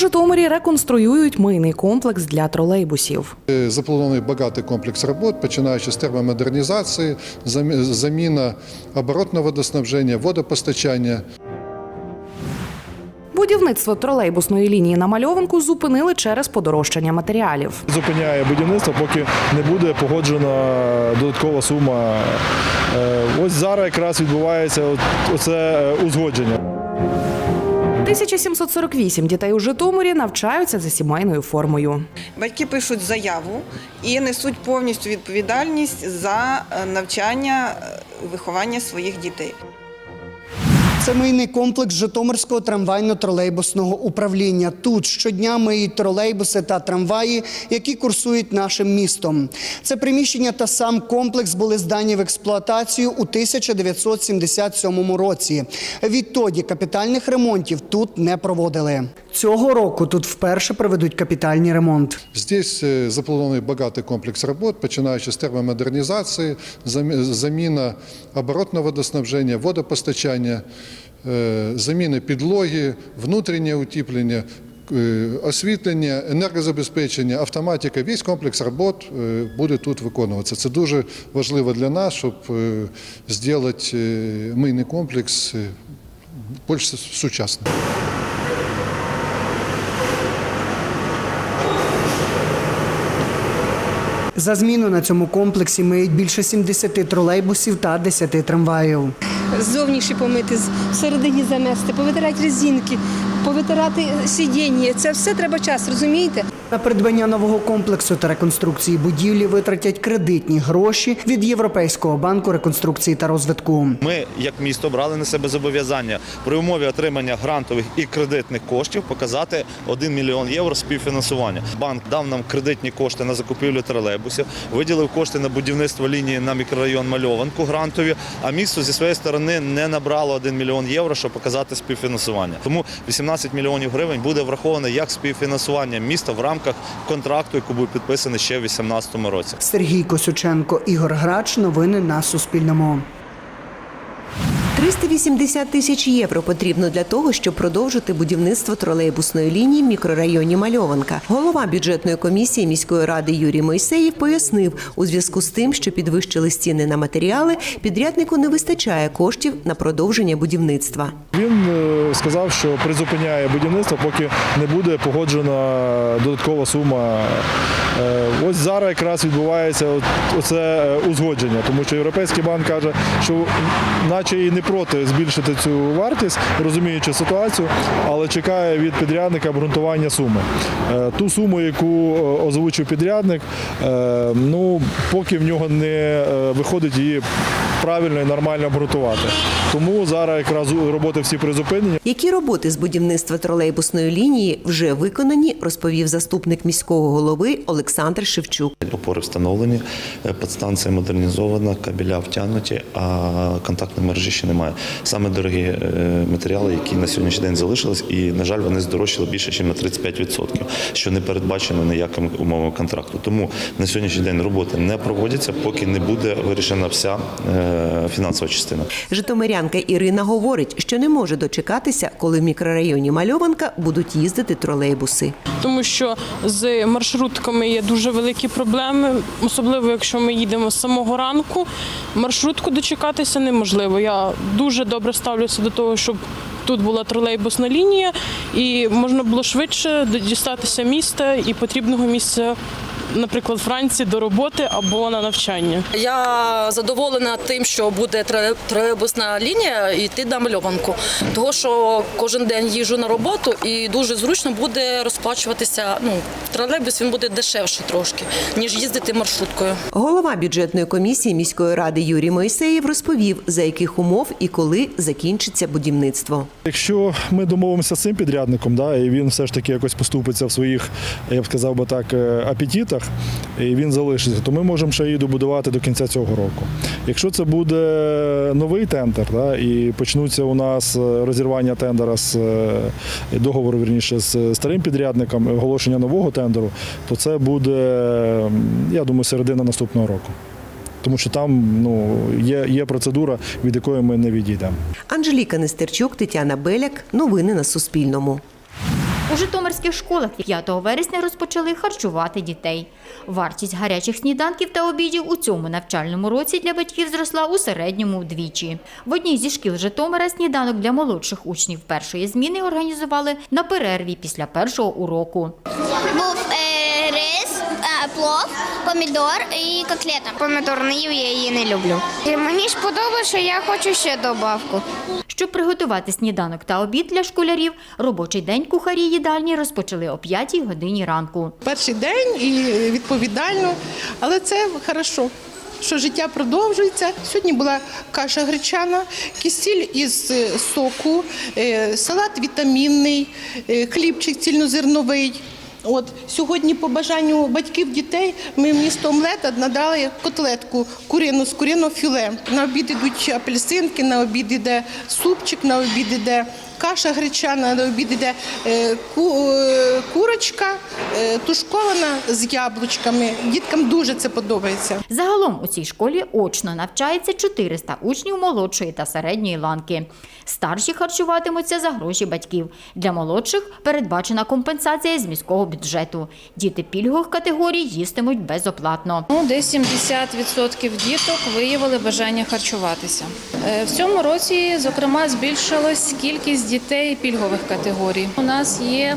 Житомирі реконструюють мийний комплекс для тролейбусів. Е, Запланований багатий комплекс робот, починаючи з термомодернізації, заміна оборотного водоснабження, водопостачання. Будівництво тролейбусної лінії на мальованку зупинили через подорожчання матеріалів. Зупиняє будівництво, поки не буде погоджена додаткова сума. Е, Ось зараз якраз відбувається оце е, узгодження. 1748 дітей у Житомирі навчаються за сімейною формою. Батьки пишуть заяву і несуть повністю відповідальність за е, навчання, е, виховання своїх дітей. Це мийний комплекс Житомирського трамвайно-тролейбусного управління. Тут щодня миють тролейбуси та трамваї, які курсують нашим містом. Це приміщення та сам комплекс були здані в експлуатацію у 1977 році. Відтоді капітальних ремонтів тут не проводили. Цього року тут вперше проведуть капітальний ремонт. Здесь е, запланований багатий комплекс робот, починаючи з термомодернізації, замі- заміна оборотного водоснабження, водопостачання, е, заміна підлоги, внутрішнє утеплення, е, освітлення, енергозабезпечення, автоматика. Весь комплекс робот буде тут виконуватися. Це дуже важливо для нас, щоб зробити мийний комплекс більш сучасним. За зміну на цьому комплексі миють більше 70 тролейбусів та 10 трамваїв. Зовніші помити, всередині замести, повитирати резинки, повитирати сидіння. Це все треба час, розумієте? На придбання нового комплексу та реконструкції будівлі витратять кредитні гроші від Європейського банку реконструкції та розвитку. Ми, як місто, брали на себе зобов'язання при умові отримання грантових і кредитних коштів показати 1 мільйон євро співфінансування. Банк дав нам кредитні кошти на закупівлю тролейбусів, виділив кошти на будівництво лінії на мікрорайон Мальованку грантові. А місто зі своєї сторони не набрало 1 мільйон євро, щоб показати співфінансування. Тому 18 мільйонів гривень буде враховано як співфінансування міста в рамках контракту, який був підписаний ще в 2018 році. Сергій Косюченко, Ігор Грач. Новини на Суспільному. 380 тисяч євро потрібно для того, щоб продовжити будівництво тролейбусної лінії в мікрорайоні Мальованка. Голова бюджетної комісії міської ради Юрій Мойсеєв пояснив, у зв'язку з тим, що підвищили ціни на матеріали, підряднику не вистачає коштів на продовження будівництва. Він е, сказав, що призупиняє будівництво, поки не буде погоджена додаткова сума. Е, Ось зараз якраз відбувається оце е, узгодження, тому що Європейський банк каже, що наче і не проти збільшити цю вартість, розуміючи ситуацію, але чекає від підрядника обґрунтування суми. Е, Ту суму, яку е, озвучив підрядник, е, ну поки в нього не виходить її правильно і нормально обґрунтувати. Тому зараз якраз роботи всі призупинені. Які роботи з будівництва тролейбусної лінії вже виконані, розповів заступник міського голови Олександр Шевчук. Опори встановлені, е, підстанція модернізована, кабеля втягнуті, а контактної мережі ще немає. Саме дорогі е, матеріали, які на сьогоднішній день залишились, і, на жаль, вони здорожчали більше, ніж на 35%, що не передбачено ніяким умовами контракту. Тому на сьогоднішній день роботи не проводяться, поки не буде вирішена вся е, фінансова частина. Житомирянка Ірина говорить, що не може дочекатися, коли в мікрорайоні Мальованка будуть їздити тролейбуси. тому що з маршрутками є дуже великі проблеми, особливо якщо ми їдемо з самого ранку. Маршрутку дочекатися неможливо. Я дуже добре ставлюся до того, щоб тут була тролейбусна лінія, і можна було швидше дістатися міста і потрібного місця, наприклад, Франції до роботи або на навчання. Я задоволена тим, що буде тролейбусна лінія йти на мальованку. Того, що кожен день їжджу на роботу і дуже зручно буде розплачуватися. Ну, тролейбус він буде дешевше трошки, ніж їздити маршруткою. Голова бюджетної комісії міської ради Юрій Моїсеєв розповів, за яких умов і коли закінчиться будівництво. Якщо ми домовимося з цим підрядником, да, і він все ж таки якось поступиться в своїх, я б сказав би так, е, апетитах, і він залишиться, то ми можемо ще її добудувати до кінця цього року. Якщо це буде новий тендер, да, і почнуться у нас е, розірвання тендера з е, договору, вірніше, з старим підрядником, оголошення нового тендеру, то це буде, я думаю, середина наступного року. Тому що там ну, є, є процедура, від якої ми не відійдемо. Анжеліка Нестерчук, Тетяна Беляк. Новини на Суспільному. У житомирських школах 5 вересня розпочали харчувати дітей. Вартість гарячих сніданків та обідів у цьому навчальному році для батьків зросла у середньому вдвічі. В одній зі шкіл Житомира сніданок для молодших учнів першої зміни організували на перерві після першого уроку. Був е, рис, плов, помідор і котлета. Помідор не їв, я її не люблю. Мені ж подобається, я хочу ще добавку. Щоб приготувати сніданок та обід для школярів, робочий день кухарі їдальні розпочали о 5 годині ранку. перший день і відповідально, але це хорошо. Що життя продовжується. Сьогодні була каша гречана, кисіль із е, соку, е, салат вітамінний, е, хлібчик цільнозерновий. От сьогодні, по бажанню батьків дітей, ми вмісто омлета надали котлетку курину з куриного філе. На обід ідуть апельсинки, на обід іде супчик, на обід іде каша гречана, на обід іде е, е, курочка е, тушкована з яблучками. Діткам дуже це подобається. Загалом у цій школі очно навчається 400 учнів молодшої та середньої ланки. Старші харчуватимуться за гроші батьків. Для молодших передбачена компенсація з міського бюджету. Діти пільгових категорій їстимуть безоплатно. Ну, десь 70% діток виявили бажання харчуватися. Е, В цьому році, зокрема, збільшилась кількість дітей пільгових категорій. У нас є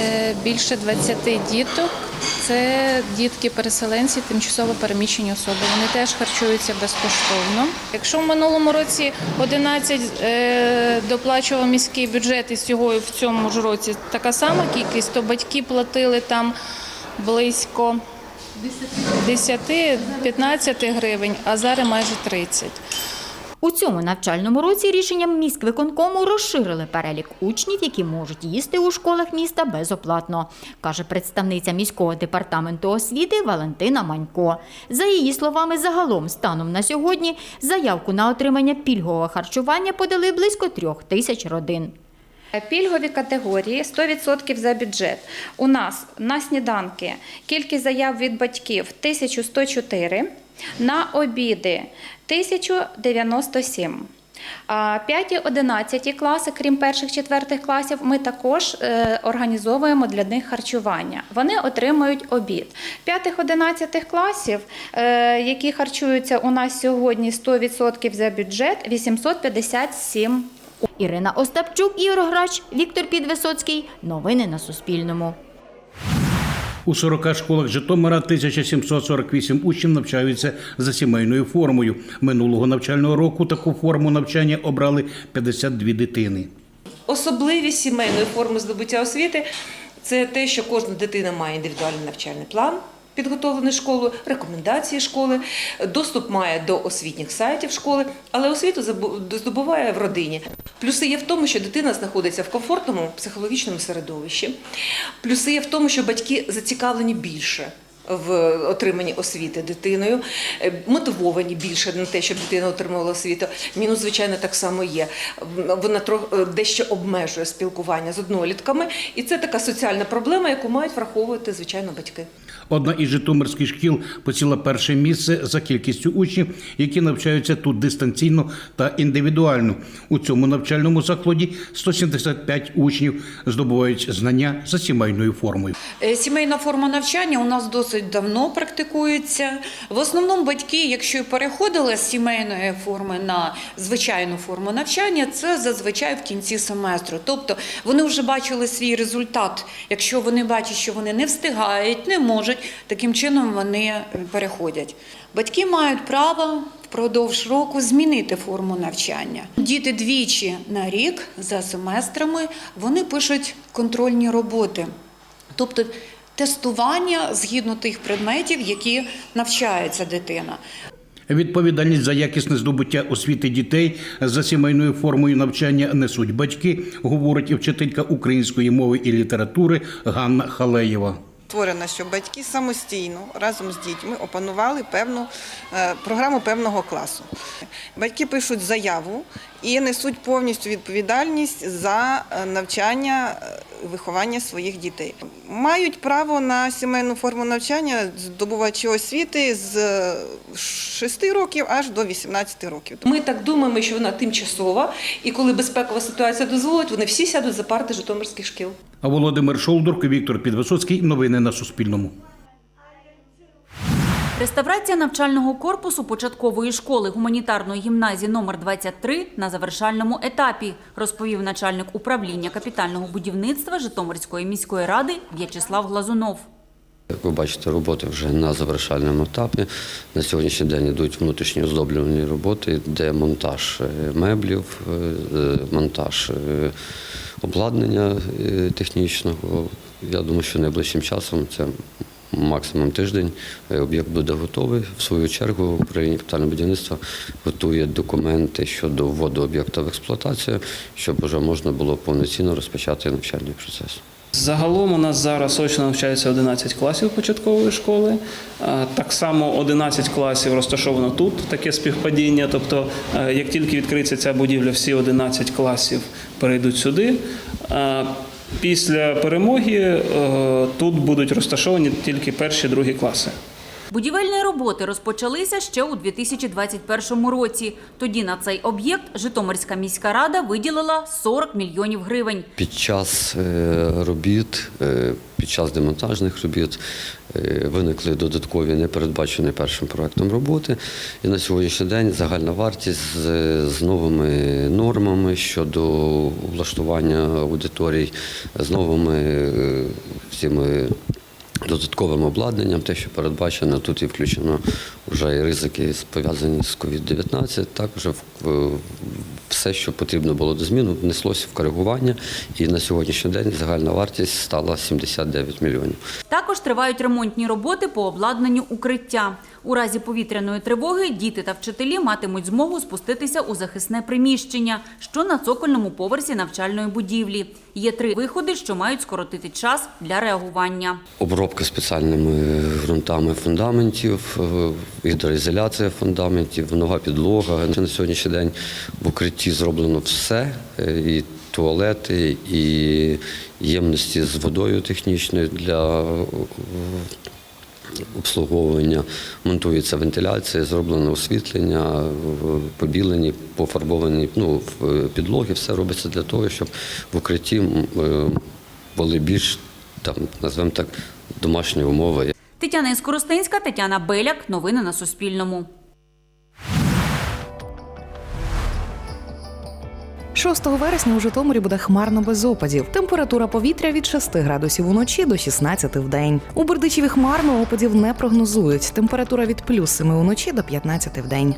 е, більше 20 діток. Це дітки-переселенці, тимчасово переміщені особи. Вони теж харчуються безкоштовно. Якщо в минулому році 11 е, доплачував міський бюджет і цього в цьому ж році така сама кількість, то батьки платили там близько 10-15 гривень, а зараз майже 30. У цьому навчальному році рішенням міськвиконкому розширили перелік учнів, які можуть їсти у школах міста безоплатно, каже представниця міського департаменту освіти Валентина Манько. За її словами, загалом станом на сьогодні заявку на отримання пільгового харчування подали близько трьох тисяч родин. Пільгові категорії 100% за бюджет. У нас на сніданки кількість заяв від батьків 1104, на обіди 1097. А 5-11 класи, крім перших четвертих класів, ми також е, організовуємо для них харчування. Вони отримують обід. 5-11 класів, е, які харчуються у нас сьогодні 100% за бюджет, 857 Ірина Остапчук, Ігор Грач, Віктор Підвисоцький. Новини на Суспільному. У 40 школах Житомира 1748 учнів навчаються за сімейною формою. Минулого навчального року таку форму навчання обрали 52 дитини. Особливість сімейної форми здобуття освіти це те, що кожна дитина має індивідуальний навчальний план. Підготовлений школою, рекомендації школи, доступ має до освітніх сайтів школи, але освіту здобуває в родині. Плюси є в тому, що дитина знаходиться в комфортному психологічному середовищі. Плюси є в тому, що батьки зацікавлені більше в отриманні освіти дитиною, е, мотивовані більше на те, щоб дитина отримувала освіту. Мінус, звичайно, так само є. Вона трохи дещо обмежує спілкування з однолітками, і це така соціальна проблема, яку мають враховувати звичайно батьки. Одна із житомирських шкіл посіла перше місце за кількістю учнів, які навчаються тут дистанційно та індивідуально. У цьому навчальному закладі 175 учнів здобувають знання за сімейною формою. Е, Сімейна форма навчання у нас досить давно практикується. В основному батьки, якщо і переходили з сімейної форми на звичайну форму навчання, це зазвичай в кінці семестру. Тобто вони вже бачили свій результат. Якщо вони бачать, що вони не встигають, не можуть, таким чином вони е, переходять. Батьки мають право впродовж року змінити форму навчання. Діти двічі на рік за семестрами вони пишуть контрольні роботи. Тобто тестування згідно тих предметів, які навчається дитина. Відповідальність за якісне здобуття освіти дітей за сімейною формою навчання несуть батьки, говорить і вчителька української мови і літератури Ганна Халеєва. Створено, щоб батьки самостійно разом з дітьми опанували певну е, програму певного класу. Батьки пишуть заяву і несуть повністю відповідальність за е, навчання е, виховання своїх дітей. Мають право на сімейну форму навчання здобувачі освіти з 6 років аж до 18 років. Ми так думаємо, що вона тимчасова, і коли безпекова ситуація дозволить, вони всі сядуть за парти житомирських шкіл. А Володимир Шолдурко, Віктор Підвисоцький. Новини на Суспільному. Реставрація навчального корпусу початкової школи гуманітарної гімназії номер 23 на завершальному етапі, розповів начальник управління капітального будівництва Житомирської міської ради В'ячеслав Глазунов. Як ви бачите, роботи вже на завершальному етапі. На сьогоднішній день йдуть внутрішні оздоблювальні роботи, де монтаж е, меблів, е, е, монтаж обладнання технічного. Я думаю, що найближчим часом це максимум тиждень. е, Об'єкт буде готовий. В свою чергу управління капітального будівництва готує документи щодо вводу об'єкта в експлуатацію, щоб вже можна було повноцінно розпочати навчальний процес. Загалом у нас зараз очно навчається 11 класів початкової школи. Так само 11 класів розташовано тут, таке співпадіння. Тобто, е, як тільки відкриється ця будівля, всі 11 класів перейдуть сюди. Після перемоги е, тут будуть розташовані тільки перші другі класи. Будівельні роботи розпочалися ще у 2021 році. Тоді на цей об'єкт Житомирська міська рада виділила 40 мільйонів гривень. Під час е, робіт, е, під час демонтажних робіт е, виникли додаткові непередбачені першим проектом роботи. І на сьогоднішній день загальна вартість з, новими нормами щодо влаштування аудиторій, з новими всіми додатковим обладнанням, те, що передбачено, тут і включено вже і ризики пов'язані з COVID-19, також все, що потрібно було до зміну, внеслося в коригування, і на сьогоднішній день загальна вартість стала 79 мільйонів. Також тривають ремонтні роботи по обладнанню укриття. У разі повітряної тривоги діти та вчителі матимуть змогу спуститися у захисне приміщення, що на цокольному поверсі навчальної будівлі. Є три виходи, що мають скоротити час для реагування. Обробка спеціальними ґрунтами фундаментів, е, гідроізоляція фундаментів, нова підлога. На сьогоднішній день в укритті зроблено все, е, і туалети, і ємності з водою технічною для е, обслуговування. Монтується вентиляція, зроблено освітлення, побілені, пофарбовані ну, в- підлоги. Все робиться для того, щоб в укритті е, були більш там, назвемо так, домашні умови. Тетяна Іскоростинська, Тетяна Беляк. Новини на Суспільному. 6 вересня у Житомирі буде хмарно без опадів. Температура повітря від 6 градусів уночі до 16 в день. У Бердичеві хмарно опадів не прогнозують. Температура від плюс 7 уночі до 15 в день.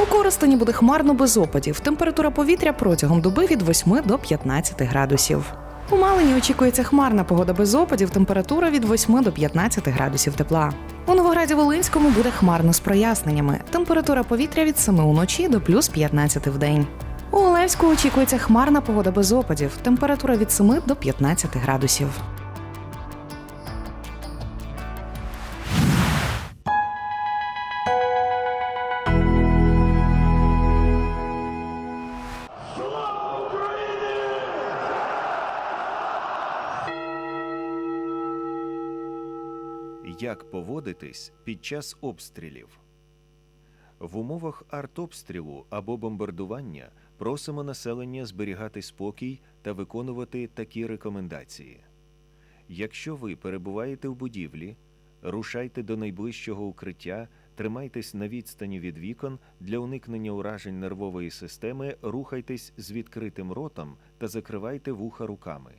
У Коростені буде хмарно без опадів. Температура повітря протягом доби від 8 до 15 градусів. У Малині очікується хмарна погода без опадів, температура від 8 до 15 градусів тепла. У Новограді Волинському буде хмарно з проясненнями. Температура повітря від 7 уночі до плюс 15 в день. У Олевську очікується хмарна погода без опадів. Температура від 7 до 15 градусів. Як поводитись під час обстрілів? В умовах артобстрілу або бомбардування просимо населення зберігати спокій та виконувати такі рекомендації. Якщо ви перебуваєте в будівлі, рушайте до найближчого укриття, тримайтесь на відстані від вікон для уникнення уражень нервової системи, рухайтесь з відкритим ротом та закривайте вуха руками.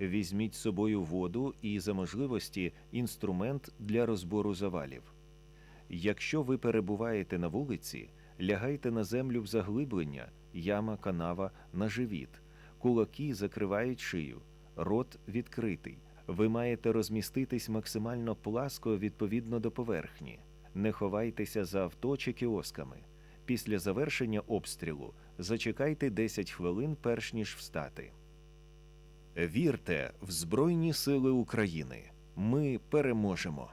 Візьміть з собою воду і, за можливості, інструмент для розбору завалів. Якщо ви перебуваєте на вулиці, лягайте на землю в заглиблення, яма, канава, на живіт. Кулаки закривають шию, рот відкритий. Ви маєте розміститись максимально пласко відповідно до поверхні. Не ховайтеся за авто чи кіосками. Після завершення обстрілу зачекайте 10 хвилин, перш ніж встати. Вірте в Збройні Сили України. Ми переможемо.